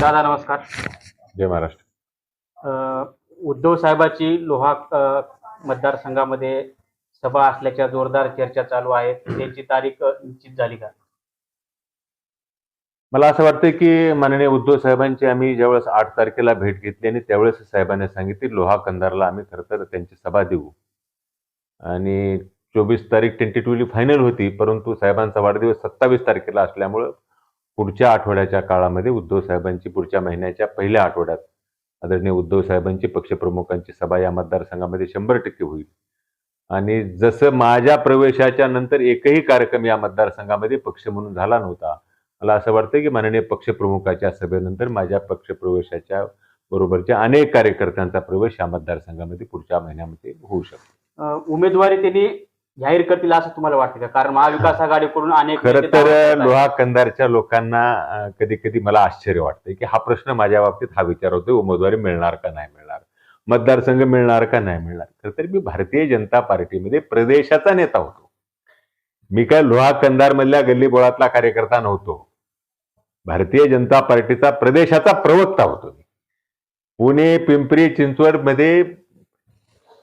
दादा नमस्कार. जय महाराष्ट्र. उद्धव साहेबाची लोहा मतदारसंघामध्ये सभा असल्याच्या जोरदार चर्चा चालू आहेत. त्यांची तारीख निश्चित झाली का? मला असं वाटतं की माननीय उद्धव साहेबांची आम्ही ज्यावेळेस आठ तारखेला भेट घेतली आणि त्यावेळेस साहेबांनी सांगितले लोहा कंधारला आम्ही खरं तर त्यांची सभा देऊ. आणि चोवीस तारीख टेंटेटिव्हली फायनल होती परंतु साहेबांचा वाढदिवस सत्तावीस तारखेला असल्यामुळं पुढच्या आठवड्याच्या काळामध्ये उद्धव साहेबांची पुढच्या महिन्याच्या पहिल्या आठवड्यात आदरणीय उद्धव साहेबांची पक्षप्रमुखांची सभा या मतदारसंघामध्ये शंभर टक्के होईल. आणि जसं माझ्या प्रवेशाच्या नंतर एकही कार्यक्रम या मतदारसंघामध्ये पक्ष म्हणून झाला नव्हता मला असं वाटतं की माननीय पक्षप्रमुखाच्या सभेनंतर माझ्या पक्षप्रवेशाच्या बरोबरच्या अनेक कार्यकर्त्यांचा प्रवेश या मतदारसंघामध्ये पुढच्या महिन्यामध्ये होऊ शकतो. उमेदवारी त्यांनी जाहीर करतील असं तुम्हाला वाटतं का? कारण महाविकास आघाडीकडून अनेक खरं तर. लोहा कंदारच्या लोकांना कधी कधी मला आश्चर्य वाटतंय की हा प्रश्न माझ्या बाबतीत हा विचार होतोय उमेदवारी मिळणार का नाही मिळणार? मतदारसंघ मिळणार का नाही मिळणार? खरं तर मी भारतीय जनता पार्टीमध्ये प्रदेशाचा नेता होतो. मी काय लोहा कंदार मधल्या गल्लीबोळातला कार्यकर्ता नव्हतो. भारतीय जनता पार्टीचा प्रदेशाचा प्रवक्ता होतो मी. पुणे पिंपरी चिंचवडमध्ये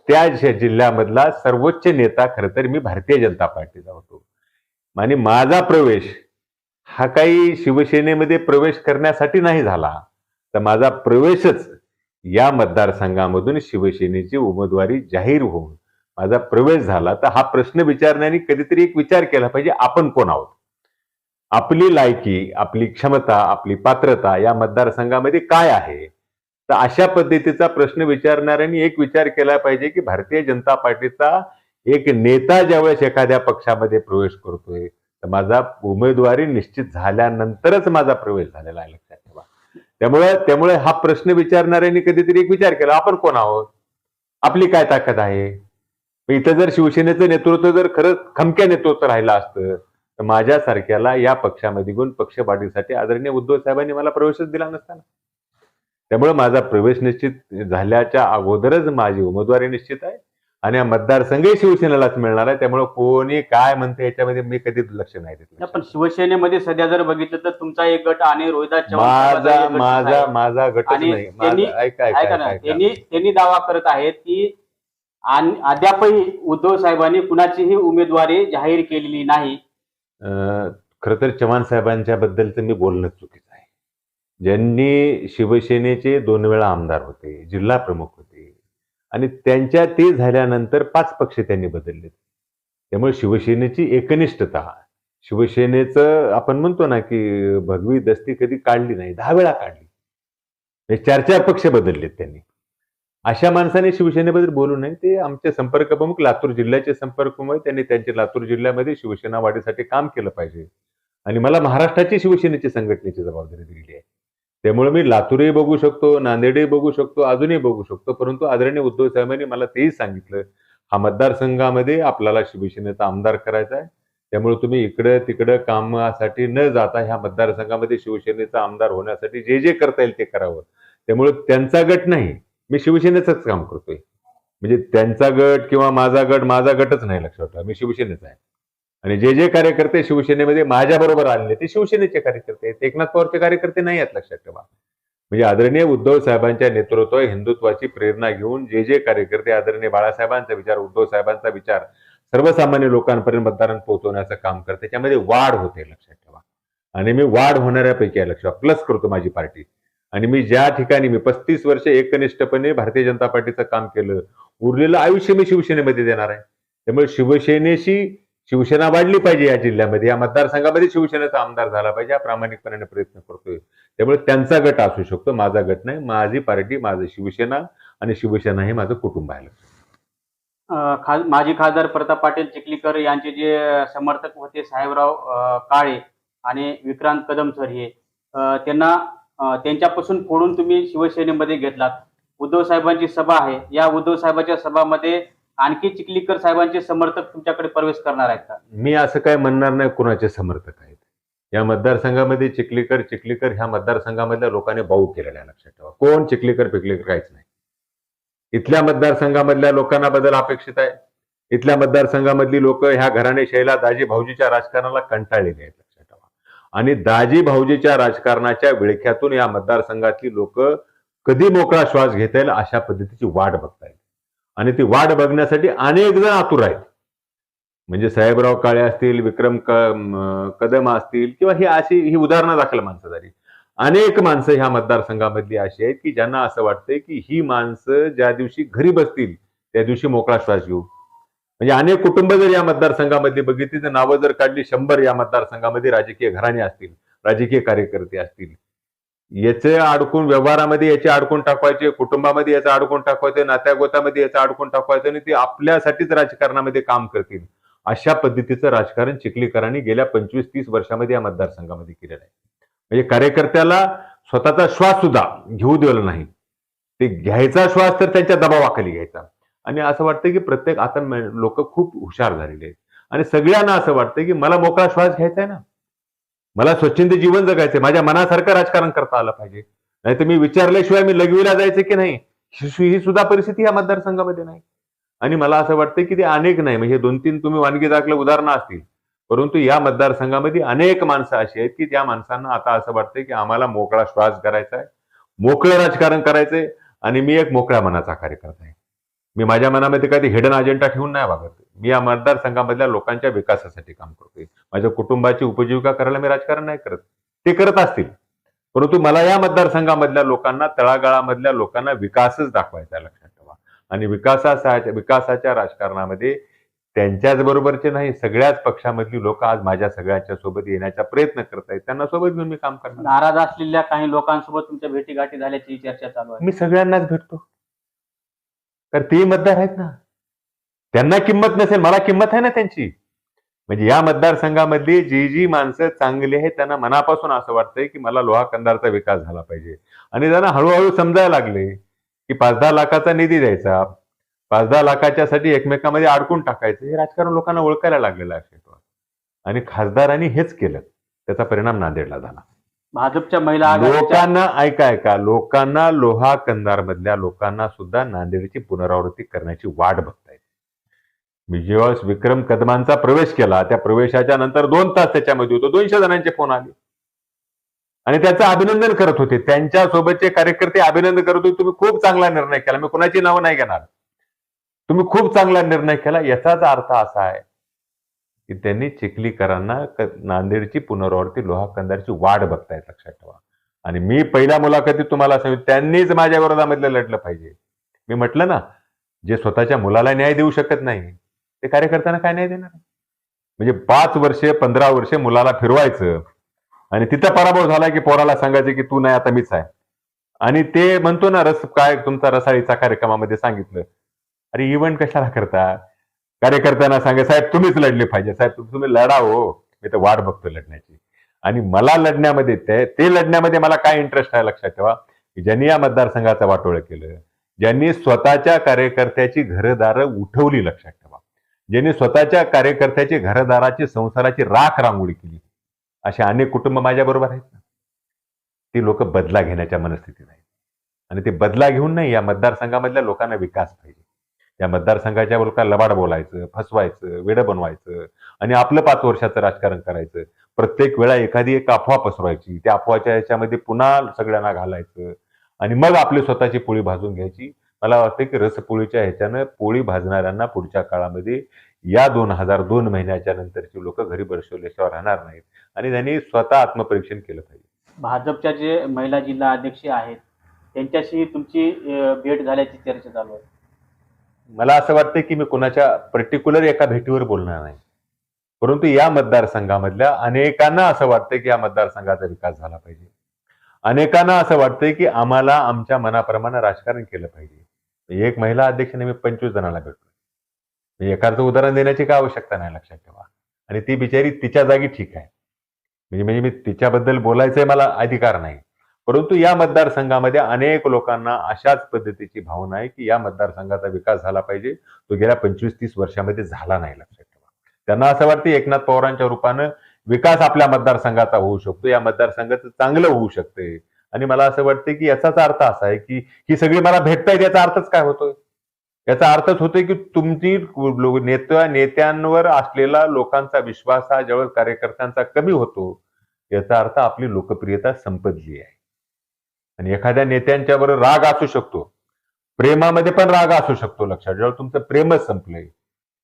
त्या जिल्ह्यामधला सर्वोच्च नेता खरं तर मी भारतीय जनता पार्टीचा होतो. आणि माझा प्रवेश हा काही शिवसेनेमध्ये प्रवेश करण्यासाठी नाही झाला. तर माझा प्रवेशच या मतदारसंघामधून शिवसेनेची उमेदवारी जाहीर होऊन माझा प्रवेश झाला. तर हा प्रश्न विचारण्याने कधीतरी एक विचार केला पाहिजे आपण कोण आहोत? आपली लायकी आपली क्षमता आपली पात्रता या मतदारसंघामध्ये काय आहे? तर अशा पद्धतीचा प्रश्न विचारणाऱ्यांनी एक विचार केला पाहिजे की भारतीय जनता पार्टीचा एक नेता ज्यावेळेस एखाद्या पक्षामध्ये प्रवेश करतोय तर माझा उमेदवारी निश्चित झाल्यानंतरच माझा प्रवेश झालेला आहे लक्षात ठेवा. त्यामुळे त्यामुळे हा प्रश्न विचारणाऱ्यांनी कधीतरी एक विचार केला आपण कोण आहोत? आपली काय ताकद आहे? इथं जर शिवसेनेचं नेतृत्व जर खरंच खमक्या नेतृत्व राहिलं असतं तर माझ्यासारख्याला या पक्षामध्ये घेऊन पक्षपाठीसाठी आदरणीय उद्धव साहेबांनी मला प्रवेशच दिला नसता ना. त्यामुळे माझा प्रवेश निश्चित झाल्याच्या अगोदरच माझी उमेदवारी निश्चित आहे. आणि हा मतदारसंघही शिवसेनेलाच मिळणार आहे. त्यामुळे कोणी काय म्हणते याच्यामध्ये मी कधी लक्ष नाही देत. पण शिवसेनेमध्ये सध्या जर बघितलं तर तुमचा एक गट आणि रोहिदास माझा गट माझा. माझा आणि नाही. त्यांनी- दावा करत आहेत की अद्यापही उद्धव साहेबांनी कुणाचीही उमेदवारी जाहीर केलेली नाही. खरं तर चव्हाण साहेबांच्या बद्दलचं मी बोलणं चुकीचं ज्यांनी शिवसेनेचे दोन वेळा आमदार होते जिल्हा प्रमुख होते आणि त्यांच्या ते झाल्यानंतर पाच पक्ष त्यांनी बदलले त्यामुळे शिवसेनेची एकनिष्ठता शिवसेनेचं आपण म्हणतो ना की भगवी दस्ती कधी काढली नाही दहा वेळा काढली. हे चार चार पक्ष बदललेत त्यांनी. अशा माणसाने शिवसेनेबद्दल बोलू नये ते आमचे संपर्क प्रमुख लातूर जिल्ह्याचे संपर्क प्रमुख त्यांनी त्यांचे लातूर जिल्ह्यामध्ये शिवसेना वाढीसाठी काम केलं पाहिजे. आणि मला महाराष्ट्राची शिवसेनेची संघटनेची जबाबदारी दिलेली आहे. त्यामुळे मी लातूरही बघू शकतो नांदेडही बघू शकतो अजूनही बघू शकतो. परंतु आदरणीय उद्धव साहेबांनी मला तेही सांगितलं हा मतदारसंघामध्ये आपल्याला शिवसेनेचा आमदार करायचा आहे. त्यामुळे तुम्ही इकडं तिकडं कामासाठी न जाता ह्या मतदारसंघामध्ये शिवसेनेचा आमदार होण्यासाठी जे जे करता येईल ते करावं. त्यामुळे त्यांचा गट नाही मी शिवसेनेचंच काम करतोय. म्हणजे त्यांचा गट किंवा माझा गट माझा गटच नाही लक्षात ठेवा मी शिवसेनेचा आहे. आणि जे जे कार्यकर्ते शिवसेनेमध्ये माझ्या बरोबर आलेले ते शिवसेनेचे कार्यकर्ते आहेत. एकनाथ पवारचे कार्यकर्ते नाही आहेत लक्षात ठेवा. म्हणजे आदरणीय उद्धव साहेबांच्या नेतृत्व हिंदुत्वाची प्रेरणा घेऊन जे जे कार्यकर्ते आदरणीय बाळासाहेबांचा विचार उद्धव साहेबांचा विचार सर्वसामान्य लोकांपर्यंत मतदारांना पोहोचवण्याचं काम करते त्याच्यामध्ये वाढ होते लक्षात ठेवा. आणि मी वाढ होणाऱ्यापैकी आहे लक्षात प्लस करतो माझी पार्टी. आणि मी ज्या ठिकाणी मी पस्तीस वर्ष एकनिष्ठपणे भारतीय जनता पार्टीचं काम केलं उरलेलं आयुष्य मी शिवसेनेमध्ये देणार आहे. त्यामुळे शिवसेनेशी शिवसेना वाढली पाहिजे या जिल्ह्यामध्ये. या मतदारसंघामध्ये शिवसेनेचा आमदार झाला पाहिजे. हा प्रामाणिकपणाने प्रयत्न करतोय. त्यामुळे त्यांचा गट असू शकतो. माझा गट नाही. माझी पार्टी माझं शिवसेना आणि शिवसेना हे माझं कुटुंब आहे. माजी खासदार प्रताप पाटील चिखलीकर यांचे जे समर्थक होते साहेबराव काळे आणि विक्रांत कदम सर हे त्यांना त्यांच्यापासून फोडून तुम्ही शिवसेनेमध्ये घेतलात. उद्धव साहेबांची सभा आहे. या उद्धव साहेबांच्या सभामध्ये आणखी चिखलीकर साहेबांचे समर्थक तुमच्याकडे प्रवेश करणार आहेत का? मी असं काय म्हणणार नाही कुणाचे समर्थक आहेत. या मतदारसंघामध्ये चिखलीकर चिखलीकर ह्या मतदारसंघामधल्या लोकांनी बाऊ केलेला आहे लक्षात ठेवा. कोण चिखलीकर पिकलीकर काहीच नाही. इथल्या मतदारसंघामधल्या लोकांना बदल अपेक्षित आहे इथल्या मतदारसंघामधली लोक ह्या घराणे शैला दाजी भाऊजीच्या राजकारणाला कंटाळलेली आहेत लक्षात ठेवा. आणि दाजी भाऊजीच्या राजकारणाच्या विळख्यातून या मतदारसंघातली लोक कधी मोकळा श्वास घेता येईल अशा पद्धतीची वाट बघता येईल. आणि ती वाट बघण्यासाठी अनेक जण आतुर आहेत. म्हणजे साहेबराव काळे असतील विक्रम कदम असतील किंवा ही अशी ही उदाहरणं दाखल माणसं झाली. अनेक माणसं ह्या मतदारसंघामधली अशी आहेत की ज्यांना असं वाटतंय की ही माणसं ज्या दिवशी घरी बसतील त्या दिवशी मोकळा श्वास घेऊ. म्हणजे अनेक कुटुंब जर या मतदारसंघामध्ये बघितली तर नावं जर काढली शंभर या मतदारसंघामध्ये राजकीय घराणे असतील राजकीय कार्यकर्ते असतील. याचे अडकून व्यवहारामध्ये याचे अडकून टाकवायचे कुटुंबामध्ये याचा अडकून टाकवायचे नात्यागोतामध्ये याचा अडकून टाकवायचं आणि ते आपल्यासाठीच राजकारणामध्ये काम करतील. अशा पद्धतीचं राजकारण चिखलीकरांनी गेल्या पंचवीस तीस वर्षामध्ये या मतदारसंघामध्ये केलेलं आहे. म्हणजे कार्यकर्त्याला स्वतःचा श्वास सुद्धा घेऊ दिला नाही. ते घ्यायचा श्वास तर त्यांच्या दबावाखाली घ्यायचा. आणि असं वाटतं की प्रत्येक आता लोक खूप हुशार झालेले आहेत. आणि सगळ्यांना असं वाटतं की मला मोकळा श्वास घ्यायचा आहे ना? मला स्वच्छंद जीवन जगायचंय. माझ्या मनासारखं राजकारण करता आलं पाहिजे. नाही तर मी विचारल्याशिवाय मी लघवीला जायचं की नाही? ही ही सुद्धा परिस्थिती या मतदारसंघामध्ये नाही. आणि मला असं वाटतं की ते अनेक नाही. म्हणजे दोन तीन तुम्ही वानगी दाखले उदाहरणं असतील. परंतु या मतदारसंघामध्ये अनेक माणसं अशी आहेत की त्या माणसांना आता असं वाटतंय की आम्हाला मोकळा श्वास करायचा आहे मोकळं राजकारण करायचंय आणि मी एक मोकळ्या मनाचा कार्यकर्ता आहे. मी माझ्या मनामध्ये काही हिडन अजेंडा ठेवून नाही वागत. मी या मतदारसंघामधल्या लोकांच्या विकासासाठी काम करतोय. माझ्या कुटुंबाची उपजीविका करायला मी राजकारण नाही करत. ते करत असतील. परंतु मला या मतदारसंघामधल्या लोकांना तळागाळामधल्या लोकांना विकासच दाखवायचा लक्षात ठेवा. आणि विकासाच्या विकासाच्या राजकारणामध्ये त्यांच्याच बरोबरचे नाही सगळ्याच पक्षामधली लोक आज माझ्या सगळ्यांच्या सोबत येण्याचा प्रयत्न करत आहेत. त्यांना सोबत घेऊन मी काम करणार नाराज असलेल्या काही लोकांसोबत तुमच्या भेटीगाठी झाल्याची चर्चा चालू आहे. मी सगळ्यांनाच भेटतो. तर ते मतदार आहेत ना? त्यांना किंमत नसेल मला किंमत आहे ना त्यांची? म्हणजे या मतदारसंघामधली जी जी माणसं चांगली आहेत त्यांना मनापासून असं वाटतंय की मला लोहा कंदारचा विकास झाला पाहिजे. आणि त्यांना हळूहळू समजायला लागले की पाच दहा लाखाचा निधी द्यायचा. पाच दहा लाखाच्यासाठी एकमेकांमध्ये अडकून टाकायचं. हे राजकारण लोकांना ओळखायला लागलेलं आहे क्षेत्रात. आणि खासदारांनी हेच केलं. त्याचा परिणाम नांदेडला झाला. भाजपच्या महिला लोकांना ऐका ऐका. लोकांना लोहा कंदार मधल्या लोकांना सुद्धा नांदेडची पुनरावृत्ती करण्याची वाट बघतायत मी जेव्हा विक्रम कदमांचा प्रवेश केला त्या प्रवेशाच्या नंतर दोन तास त्याच्यामध्ये होतो. दोनशे जणांचे फोन आले. आणि त्याचं अभिनंदन करत होते. त्यांच्या सोबतचे कार्यकर्ते अभिनंदन करत होते. तुम्ही खूप चांगला निर्णय केला. मी कोणाची नावं नाही घेणार. तुम्ही खूप चांगला निर्णय केला. याचाच अर्थ असा आहे की त्यांनी चिखलीकरांना नांदेडची पुनरावृत्ती लोहा वाढ वाट बघतायत लक्षात ठेवा. आणि मी पहिल्या मुलाखतीत तुम्हाला सांगितलं त्यांनीच माझ्या विरोधामधलं लढलं पाहिजे. मी म्हटलं ना जे स्वतःच्या मुलाला न्याय देऊ शकत नाही ते कार्यकर्त्यांना काय नाही देणार? म्हणजे पाच वर्षे पंधरा वर्षे मुलाला फिरवायचं आणि तिथं पराभव झाला की पोराला सांगायचं की तू नाही आता मीच आहे. आणि ते म्हणतो ना रस काय तुमचा रसाळीचा कार्यक्रमामध्ये सांगितलं. अरे इव्हेंट कशाला करता? कार्यकर्त्यांना सांगा साहेब तुम्हीच लढले पाहिजे. साहेब तुम्ही लढा हो मी तर वाट बघतो लढण्याची. आणि मला लढण्यामध्ये ते ते लढण्यामध्ये मला काय इंटरेस्ट आहे लक्षात ठेवा. ज्यांनी या मतदारसंघाचं वाटोळं केलं ज्यांनी स्वतःच्या कार्यकर्त्याची घरदारं उठवली लक्षात ठेवा. ज्यांनी स्वतःच्या कार्यकर्त्याची घरदाराची संसाराची राख रांगोळी केली. असे अनेक कुटुंब माझ्याबरोबर आहेत ना. ती लोक बदला घेण्याच्या मनस्थितीत आहेत. आणि ते बदला घेऊन नाही या मतदारसंघामधल्या लोकांना विकास पाहिजे. या मतदारसंघाच्या लोकांना लबाड बोलायचं फसवायचं वेडं बनवायचं आणि आपलं पाच वर्षाचं राजकारण करायचं. प्रत्येक वेळा एखादी एक अफवा पसरवायची त्या अफवाच्या याच्यामध्ये पुन्हा सगळ्यांना घालायचं आणि मग आपली स्वतःची पोळी भाजून घ्यायची. मला वाटतं की रसपोळीच्या ह्याच्यानं पोळी भाजणाऱ्यांना पुढच्या काळामध्ये या दोन हजार दोन महिन्याच्या नंतरची लोक घरी बसवल्याशिवाय राहणार नाहीत. आणि त्यांनी स्वतः आत्मपरीक्षण केलं पाहिजे. भाजपच्या जे महिला जिल्हा अध्यक्ष आहेत त्यांच्याशी तुमची भेट झाल्याची चर्चा चालू आहे. मला असं वाटतं की मी कोणाच्या पर्टिक्युलर एका भेटीवर बोलणार नाही. परंतु या मतदारसंघामधल्या अनेकांना असं वाटतं की या मतदारसंघाचा विकास झाला पाहिजे. अनेकांना असं वाटतंय की आम्हाला आमच्या मनाप्रमाणे राजकारण केलं पाहिजे. एक महिला अध्यक्ष मी पंचवीस जणांना भेटतो. म्हणजे एखादं उदाहरण देण्याची काय आवश्यकता नाही लक्षात ठेवा. आणि ती बिचारी तिच्या जागी ठीक आहे. म्हणजे म्हणजे मी तिच्याबद्दल बोलायचंय मला अधिकार नाही. परंतु या मतदारसंघामध्ये अनेक लोकांना अशाच पद्धतीची भावना आहे की या मतदारसंघाचा विकास झाला पाहिजे. तो गेल्या पंचवीस तीस वर्षामध्ये झाला नाही लक्षात ठेवा. त्यांना असं वाटतं एकनाथ पवारांच्या रूपानं विकास आपल्या मतदारसंघाचा होऊ शकतो. या मतदारसंघाचं चांगलं होऊ शकते आणि मला असं वाटतं की याचाच अर्थ असा आहे की ही सगळी मला भेटतायत याचा अर्थच काय होतोय? याचा अर्थच होतोय की तुमची नेत्या नेत्यांवर असलेला लोकांचा विश्वास हा ज्यावेळेस कार्यकर्त्यांचा कमी होतो याचा अर्थ आपली लोकप्रियता संपदली आहे. आणि एखाद्या नेत्यांच्यावर राग असू शकतो प्रेमामध्ये पण राग असू शकतो लक्षात. जेव्हा तुमचं प्रेमच संपलंय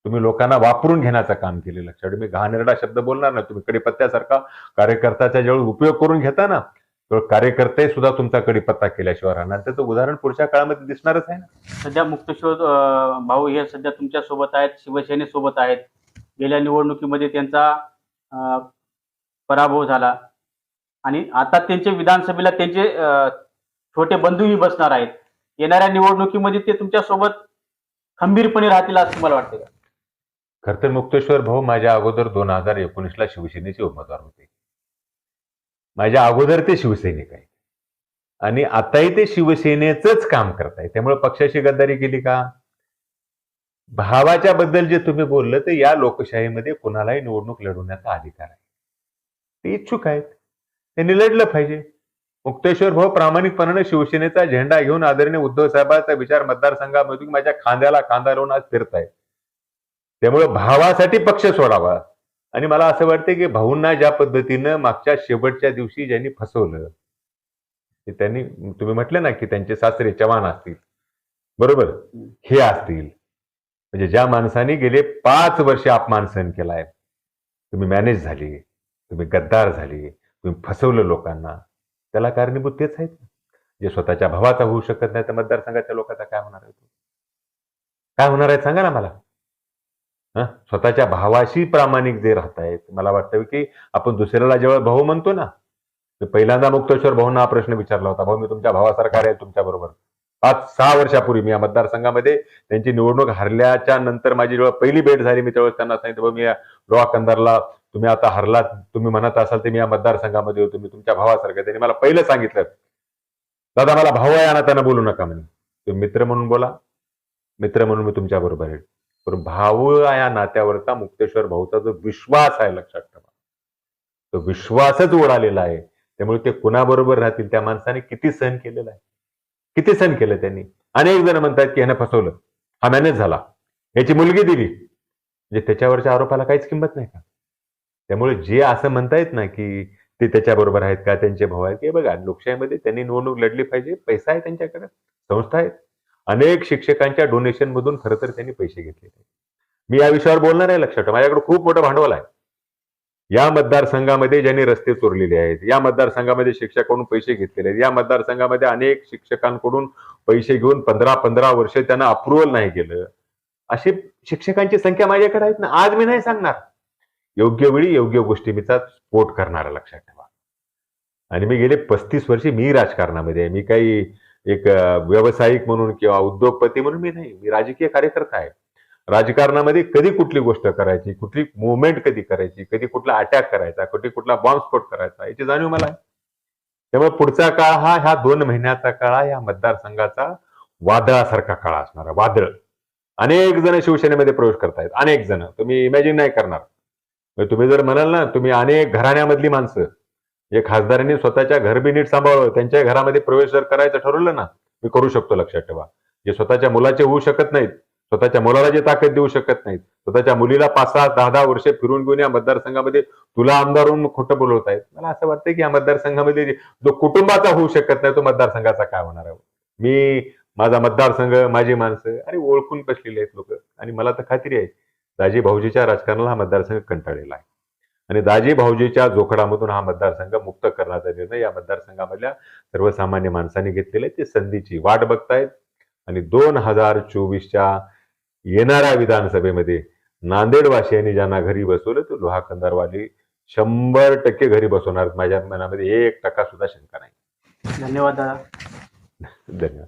तुम्ही लोकांना वापरून घेण्याचं काम केले लक्षात. मी घाणेरडा शब्द बोलणार ना तुम्ही कडीपत्त्यासारखा कार्यकर्त्याचा ज्यावेळी उपयोग करून घेता ना कार्यकर्ते सुद्धा तुमचा कडीपत्ता केल्याशिवाय राहणार. त्याचं उदाहरण पुढच्या काळामध्ये दिसणारच आहे ना. सध्या मुक्तेश्वर अं, भाऊ हे सध्या तुमच्यासोबत आहेत शिवसेनेसोबत आहेत. गेल्या निवडणुकीमध्ये त्यांचा पराभव झाला. आणि आता त्यांचे विधानसभेला त्यांचे छोटे बंधूही बसणार आहेत. येणाऱ्या निवडणुकीमध्ये ते तुमच्यासोबत खंबीरपणे राहतील असं मला वाटतं का? खरं तर मुक्तेश्वर भाऊ माझ्या अगोदर दोन हजार एकोणीसला शिवसेनेचे उमेदवार होते. माझ्या अगोदर ते शिवसैनिक आहेत. आणि आताही ते शिवसेनेचंच काम करताय त्यामुळे पक्षाची गद्दारी केली का? भावाच्या बद्दल जे तुम्ही बोललं ते या लोकशाहीमध्ये कुणालाही निवडणूक लढवण्याचा अधिकार आहे. ते इच्छुक आहेत. त्यांनी लढलं पाहिजे. मुक्तेश्वर भाऊ प्रामाणिकपणाने शिवसेनेचा झेंडा घेऊन आदरणीय उद्धव साहेबांचा विचार मतदारसंघामधून माझ्या खांद्याला खांदा लावून आज फिरतायत. त्यामुळे भावासाठी पक्ष सोडावा. आणि मला असं वाटतं की भाऊंना ज्या पद्धतीनं मागच्या शेवटच्या दिवशी ज्यांनी फसवलं ते त्यांनी तुम्ही म्हटलं ना की त्यांचे सासरे चव्हाण असतील. बरोबर? हे असतील. म्हणजे ज्या माणसाने गेले पाच वर्ष अपमान सहन केलाय. तुम्ही मॅनेज झाली तुम्ही गद्दार झाली तुम्ही फसवलं लोकांना. त्याला कारणीभूत तेच आहेत. जे स्वतःच्या भावाचा होऊ शकत नाही तर मतदारसंघाच्या लोकांचा काय होणार आहे काय होणार आहे? सांगा ना मला. स्वतःच्या भावाशी प्रामाणिक जे राहत आहेत मला वाटतं की आपण दुसऱ्याला जेव्हा भाऊ म्हणतो ना पहिल्यांदा मुक्तेश्वर भाऊंना हा प्रश्न विचारला होता भाऊ मी तुमच्या भावासारखा आहे तुमच्या बरोबर. पाच सहा वर्षापूर्वी मी या मतदारसंघामध्ये त्यांची निवडणूक हरल्याच्या नंतर माझी जेव्हा पहिली भेट झाली मी तेव्हा त्यांना सांगितलं भाऊ मी या लोहा कंदारला तुम्ही आता हरलात तुम्ही म्हणत असाल ते मी या मतदारसंघामध्ये होतो मी तुमच्या भावासारखं त्यांनी मला पहिलं सांगितलं दादा मला भाऊ आहे आणि त्यांना बोलू नका म्हणे. तुम्ही मित्र म्हणून बोला मित्र म्हणून मी तुमच्या बरोबर आहे. तर भाऊ या नात्यावरचा मुक्तेश्वर भाऊचा जो विश्वास आहे लक्षात ठेवा. तो विश्वासच उडालेला आहे. त्यामुळे ते कुणाबरोबर राहतील त्या माणसाने किती सहन केलेला आहे. किती सहन केलं त्यांनी? अनेक जण म्हणतात की ह्यानं फसवलं. हा मॅनेज झाला. याची मुलगी दिली. म्हणजे त्याच्यावरच्या आरोपाला काहीच किंमत नाही का? त्यामुळे जे असं म्हणतायत ना की ते त्याच्याबरोबर आहेत का त्यांचे भाऊ आहेत की बघा लोकशाहीमध्ये त्यांनी निवडणूक लढली पाहिजे. पैसा आहे त्यांच्याकडे. संस्था आहेत. अनेक शिक्षकांच्या डोनेशन मधून खरं तर त्यांनी पैसे घेतलेले मी या विषयावर बोलणार आहे लक्षात ठेवा. माझ्याकडे खूप मोठं भांडवल आहे. या मतदारसंघामध्ये ज्यांनी रस्ते चोरलेले आहेत या मतदारसंघामध्ये शिक्षकांकडून पैसे घेतलेले आहेत या मतदारसंघामध्ये अनेक शिक्षकांकडून पैसे घेऊन पंधरा पंधरा वर्ष त्यांना अप्रुव्हल नाही केलं. अशी शिक्षकांची संख्या माझ्याकडे आहेत ना आज मी नाही सांगणार. योग्य वेळी योग्य गोष्टीचा स्फोट करणारा लक्षात ठेवा. आणि मी गेले पस्तीस वर्षे मी राजकारणामध्ये आहे. मी काही एक व्यावसायिक म्हणून किंवा उद्योगपती म्हणून मी नाही मी राजकीय कार्यकर्ता आहे. राजकारणामध्ये कधी कुठली गोष्ट करायची कुठली मुवमेंट कधी करायची कधी कुठला अटॅक करायचा कधी कुठला बॉम्बस्फोट करायचा याची जाणीव मला आहे. त्यामुळे पुढचा काळ हा ह्या दोन महिन्याचा काळ हा या मतदारसंघाचा वादळासारखा काळ असणार वादळ. अनेक जण शिवसेनेमध्ये प्रवेश करतायत अनेक जण. तुम्ही इमॅजिन नाही करणार. तुम्ही जर म्हणाल ना तुम्ही अनेक घराण्यामधली माणसं जे खासदारांनी स्वतःच्या घर बी नीट सांभाळावं त्यांच्या घरामध्ये प्रवेश जर करायचं ठरवलं ना मी करू शकतो लक्षात ठेवा. जे स्वतःच्या मुलाचे होऊ शकत नाहीत स्वतःच्या मुलाला जे ताकद देऊ शकत नाहीत स्वतःच्या मुलीला पाच सहा दहा दहा वर्षे फिरून घेऊन या मतदारसंघामध्ये तुला आमदार होऊन खोटं बोलवत आहेत मला असं वाटतं की या मतदारसंघामध्ये जो कुटुंबाचा होऊ शकत नाही तो मतदारसंघाचा काय होणार आहे? मी माझा मतदारसंघ माझी माणसं अरे ओळखून बसलेले आहेत लोक. आणि मला तर खात्री आहे राजे भाऊजीच्या राजकारणाला हा मतदारसंघ कंटाळलेला आहे. आणि दाजी भाऊजीच्या जोखडामधून हा मतदारसंघ मुक्त करण्याचा निर्णय या मतदारसंघामधल्या सर्वसामान्य माणसांनी घेतलेला आहे. ते संधीची वाट बघतायत. आणि दोन हजार चोवीसच्या येणाऱ्या विधानसभेमध्ये नांदेडवासियांनी ज्यांना घरी बसवलं ते लोहा कंदारवाली शंभर टक्के घरी बसवणार. माझ्या मनामध्ये एक टक्का सुद्धा शंका नाही. धन्यवाद दादा. धन्यवाद.